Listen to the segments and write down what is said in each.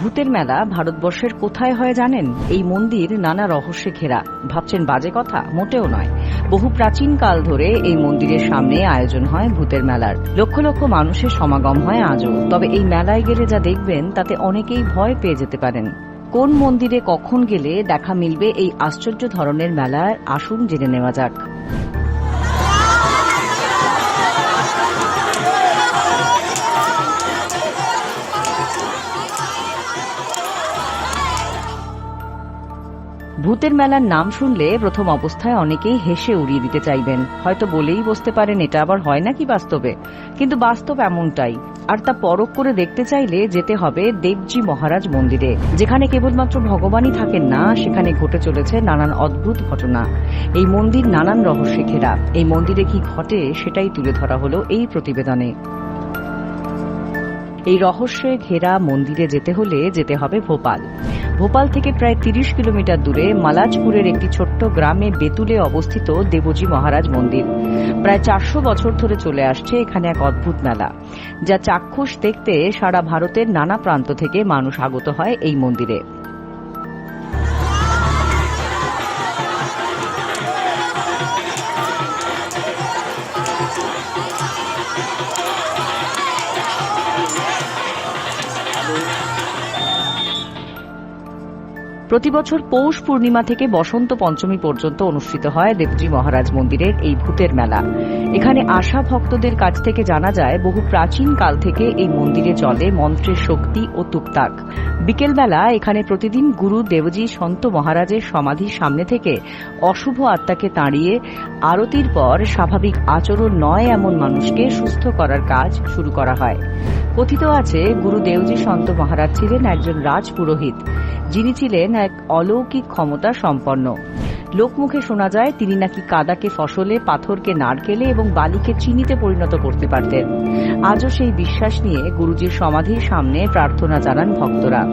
ভূতের মেলা ভারতবর্ষের কোথায় হয় জানেন? এই মন্দির নানা রহস্যে ঘেরা। ভাবছেন বাজে কথা? মোটেও নয়। বহু প্রাচীন কাল ধরে এই মন্দিরের সামনে আয়োজন হয় ভূতের মেলার। লক্ষ লক্ষ মানুষের সমাগম হয় আজও। তবে এই মেলায় গেলে যা দেখবেন, তাতে অনেকেই ভয় পেয়ে যেতে পারেন। কোন মন্দিরে কখন গেলে দেখা মিলবে এই আশ্চর্য ধরনের মেলায় আসুন জেনে নেওয়া যাক। ভূতের মেলার নাম শুনলে প্রথম অবস্থায় অনেকেই হেসে উড়িয়ে দিতে চাইবেন। হয়তো বলেই বসতে পারেন, এটা আবার হয় নাকি বাস্তবে? কিন্তু বাস্তব এমনটাই। আর তা পরখ করে দেখতে চাইলে যেতে হবে দেবজি মহারাজ মন্দিরে, যেখানে কেবলমাত্র ভগবানই থাকেন না, সেখানে ঘটে চলেছে নানান অদ্ভুত ঘটনা। এই মন্দির নানান রহস্যে ঘেরা। এই মন্দিরে কি ঘটে সেটাই তুলে ধরা হলো এই প্রতিবেদনে। এই রহস্যে ঘেরা মন্দিরে যেতে হলে যেতে হবে ভোপাল। ভোপাল থেকে প্রায় তিরিশ কিলোমিটার দূরে মালাজপুরের একটি ছোট্ট গ্রামে বেতুলে অবস্থিত দেবজি মহারাজ মন্দির। প্রায় চারশো বছর ধরে চলে আসছে এখানে এক অদ্ভুত মেলা, যা চাক্ষুষ দেখতে সারা ভারতের নানা প্রান্ত থেকে মানুষ আগত হয় এই মন্দিরে। প্রতিবছর পৌষ পূর্ণিমা থেকে বসন্ত পঞ্চমী পর্যন্ত অনুষ্ঠিত হয় দেবজি মহারাজ মন্দিরের এই ভূতের মেলা। এখানে আসা ভক্তদের কাছ থেকে জানা যায়, বহু প্রাচীন কাল থেকে এই মন্দিরে চলে মন্ত্রের শক্তি ও তুকতাক। বিকেলবেলা এখানে প্রতিদিন গুরু দেবজি সন্ত মহারাজের সমাধির সামনে থেকে অশুভ আত্মাকে তাড়িয়ে আরতির পর স্বাভাবিক আচরণ নয় এমন মানুষকে সুস্থ করার কাজ শুরু করা হয়। কথিত আছে, গুরু দেবজি সন্ত মহারাজ ছিলেন একজন রাজ পুরোহিত যিনি ছিলেন এক অলৌকিক ক্ষমতা সম্পন্ন। লোকমুখে শোনা যায়, তিনি নাকি কাদাকে ফসলে, পাথরকে নারকেলে এবং বালিকে চিনিতে পরিণত করতে পারতেন। আজও সেই বিশ্বাস নিয়ে গুরুজির সমাধির সামনে প্রার্থনা জানান ভক্তরা।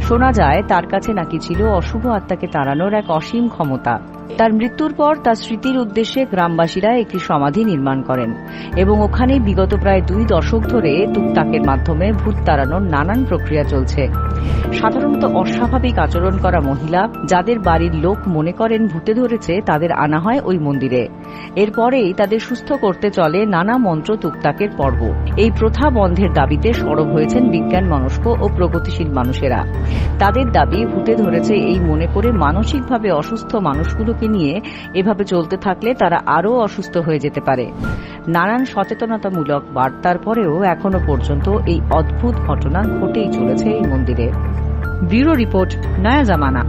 শোনা যায়, তার কাছে নাকি ছিল অশুভ আত্মাকে তাড়ানোর এক অসীম ক্ষমতা। তার মৃত্যুর পর তার স্মৃতির উদ্দেশ্যে গ্রামবাসীরা একটি সমাধি নির্মাণ করেন এবং ওখানে বিগত প্রায় দুই দশক ধরে তুকতাকের মাধ্যমে ভূত তাড়ানোর নানান প্রক্রিয়া চলছে। সাধারণত অস্বাভাবিক আচরণ করা মহিলা, যাদের বাড়ির লোক মনে করেন ভূতে ধরেছে, তাদের আনা হয় ওই মন্দিরে। এরপরেই তাদের সুস্থ করতে চলে নানা মন্ত্র তুকতাকের পর্ব। এই প্রথা বন্ধের দাবিতে সরব হয়েছেন বিজ্ঞান মনস্ক ও প্রগতিশীল মানুষেরা। তাদের দাবি ভূতে ধরেছে এই মনে করে মানসিকভাবে অসুস্থ মানুষগুলোকে নিয়ে এভাবে চলতে থাকলে তারা আরও অসুস্থ হয়ে যেতে পারে। নানান সচেতনতামূলক বার্তার পরেও এখনও পর্যন্ত এই অদ্ভুত ঘটনা ঘটেই চলেছে এই মন্দিরে। ব্যুরো রিপোর্ট, নয়া জামানা।